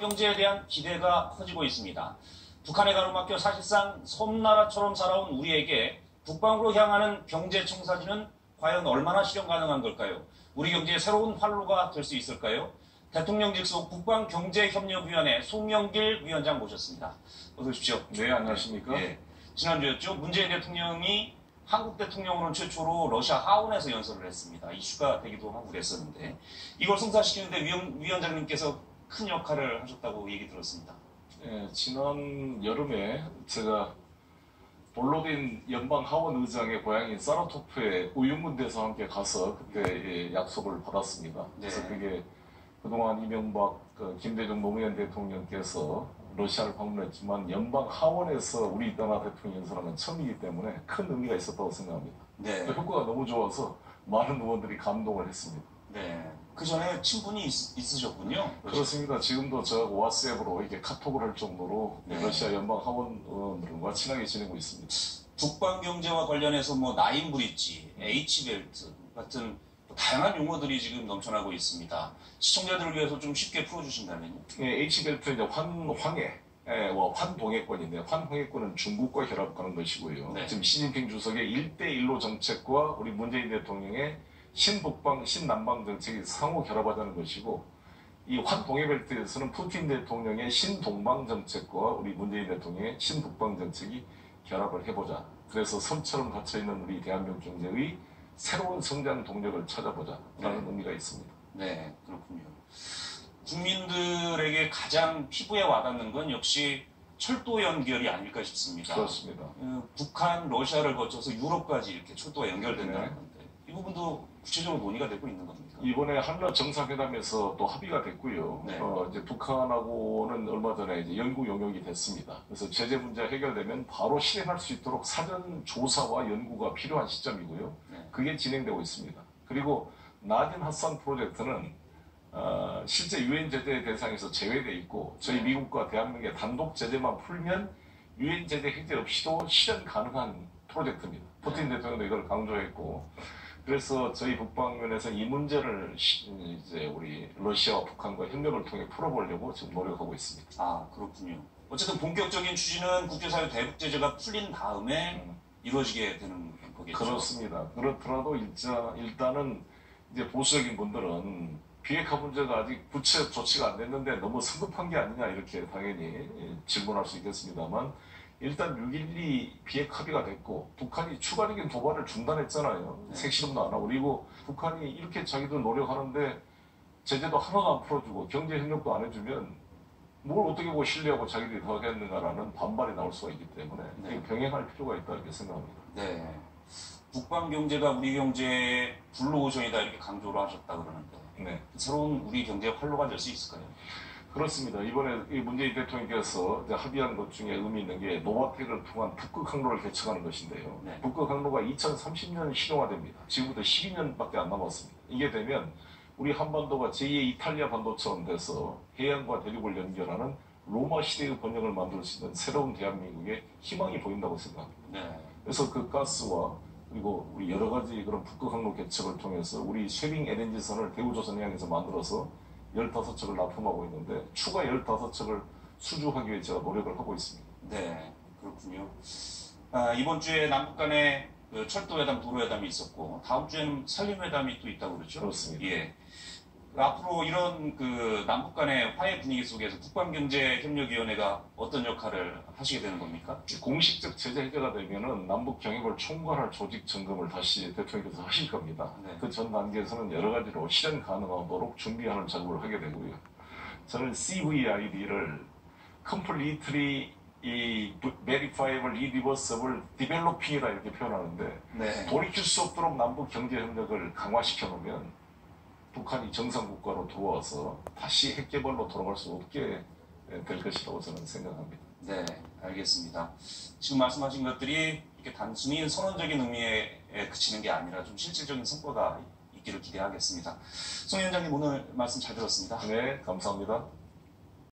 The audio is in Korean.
경제에 대한 기대가 커지고 있습니다. 북한에 가로막혀 사실상 섬나라처럼 살아온 우리에게 북방으로 향하는 경제 청사진은 과연 얼마나 실현 가능한 걸까요? 우리 경제의 새로운 활로가 될 수 있을까요? 대통령 직속 북방경제협력위원회 송영길 위원장 모셨습니다. 어서 오십시오. 네, 안녕하십니까? 예. 지난주였죠. 문재인 대통령이 한국 대통령으로는 최초로 러시아 하원에서 연설을 했습니다. 이슈가 되기도 하고 그랬었는데 이걸 성사시키는데 위원, 위원장님께서 큰 역할을 하셨다고 얘기 들었습니다. 예, 지난 여름에 제가 볼로딘 연방 하원 의장의 고향인 사라토프에 우유문대에서 함께 가서 그때 예, 약속을 받았습니다. 그래서 네. 그게 그동안 이명박 그 김대중 노무현 대통령께서 러시아를 방문했지만 연방 하원에서 우리 나라 대통령 연설하는 처음이기 때문에 큰 의미가 있었다고 생각합니다. 네. 그 효과가 너무 좋아서 많은 의원들이 감동을 했습니다. 네. 그 전에 친분이 있, 으셨군요 그렇습니다. 지금도 저하고 왓츠앱으로 이렇게 카톡을 할 정도로 네. 러시아 연방 하원 의원들과 친하게 지내고 있습니다. 북방 경제와 관련해서 뭐 나인 브릿지, H 벨트 같은 뭐 다양한 용어들이 지금 넘쳐나고 있습니다. 시청자들을 위해서 좀 쉽게 풀어주신다면요. 예, H벨트 이제 환황해, 예, 뭐 환동해권인데 환동해권은 중국과 결합하는 것이고요. 네. 지금 시진핑 주석의 1대1로 정책과 우리 문재인 대통령의 신북방, 신남방 정책이 상호 결합하자는 것이고 이 환동해벨트에서는 푸틴 대통령의 신동방 정책과 우리 문재인 대통령의 신북방 정책이 결합을 해보자. 그래서 섬처럼 갇혀있는 우리 대한민국 경제의 새로운 성장 동력을 찾아보자라는 네. 의미가 있습니다. 네, 그렇군요. 국민들에게 가장 피부에 와닿는 건 역시 철도 연결이 아닐까 싶습니다. 그렇습니다. 어, 북한, 러시아를 거쳐서 유럽까지 이렇게 철도가 연결된다는 네. 건데 이 부분도 구체적으로 논의가 되고 있는 겁니까? 이번에 한러 정상회담에서 또 합의가 됐고요. 네. 어, 이제 북한하고는 얼마 전에 이제 연구 용역이 됐습니다. 그래서 제재 문제 해결되면 바로 실행할 수 있도록 사전 조사와 연구가 필요한 시점이고요. 네. 그게 진행되고 있습니다. 그리고 나딘 핫산 프로젝트는 어, 실제 유엔 제재 대상에서 제외돼 있고 저희 네. 미국과 대한민국의 단독 제재만 풀면 유엔 제재 해제 없이도 실현 가능한 프로젝트입니다. 푸틴 네. 대통령도 이걸 강조했고 그래서 저희 북방면에서 이 문제를 시- 이제 우리 러시아와 북한과 협력을 통해 풀어보려고 지금 노력하고 있습니다. 아, 그렇군요. 어쨌든 본격적인 추진은 국제사회 대북 제재가 풀린 다음에 음, 이루어지게 되는 거겠죠. 그렇습니다. 그렇더라도 일자, 일단은 이제 보수적인 분들은 비핵화 문제가 아직 구체 조치가 안 됐는데 너무 성급한 게 아니냐 이렇게 당연히 예, 질문할 수 있겠습니다만 일단 6.12 비핵 합의가 됐고 북한이 추가적인 도발을 중단했잖아요. 네. 색실험도 안 하고 그리고 북한이 이렇게 자기들 노력하는데 제재도 하나도 안 풀어주고 경제 협력도 안 해주면 뭘 어떻게 보고 신뢰하고 자기들이 더 하겠는가라는 반발이 나올 수가 있기 때문에 네. 병행할 필요가 있다 이렇게 생각합니다. 네. 북방 경제가 우리 경제의 블루 오션이다 이렇게 강조를 하셨다 그러는데 네. 새로운 우리 경제 활로가 될 수 있을까요? 그렇습니다. 이번에 이 문재인 대통령께서 합의한 것 중에 의미 있는 게 노바텍을 통한 북극 항로를 개척하는 것인데요. 네. 북극 항로가 2030년 실용화됩니다. 지금부터 12년밖에 안 남았습니다. 이게 되면 우리 한반도가 제2의 이탈리아 반도처럼 돼서 해양과 대륙을 연결하는 로마 시대의 번영을 만들 수 있는 새로운 대한민국의 희망이 보인다고 생각합니다. 네. 그래서 그 가스와 그리고 우리 여러 가지 그런 북극 항로 개척을 통해서 우리 쉐빙 LNG선을 대우조선해양에서 만들어서 15척을 납품하고 있는데 추가 15척을 수주하기 위해 제가 노력을 하고 있습니다. 네. 그렇군요. 아, 이번 주에 남북 간의 그 철도회담, 도로회담이 있었고 다음 주에는 산림회담이 또 있다고 그랬죠? 그렇습니다. 예. 앞으로 이런 그 남북 간의 화해 분위기 속에서 북방경제협력위원회가 어떤 역할을 하시게 되는 겁니까? 공식적 제재 해제가 되면은 남북 경협을 총괄할 조직 점검을 다시 대통령께서 하실 겁니다. 네. 그전 단계에서는 여러 가지로 실현 가능하도록 준비하는 작업을 하게 되고요. 저는 CVID를 completely 이 verifiable, irreversible developing이다 이렇게 표현하는데 네. 돌이킬 수 없도록 남북 경제 협력을 강화시켜 놓으면 북한이 정상 국가로 들어와서 다시 핵 개발로 돌아갈 수 없게 될 것이라고 저는 생각합니다. 네, 알겠습니다. 지금 말씀하신 것들이 이렇게 단순히 선언적인 의미에 그치는 게 아니라 좀 실질적인 성과가 있기를 기대하겠습니다. 송 위원장님 오늘 말씀 잘 들었습니다. 네, 감사합니다.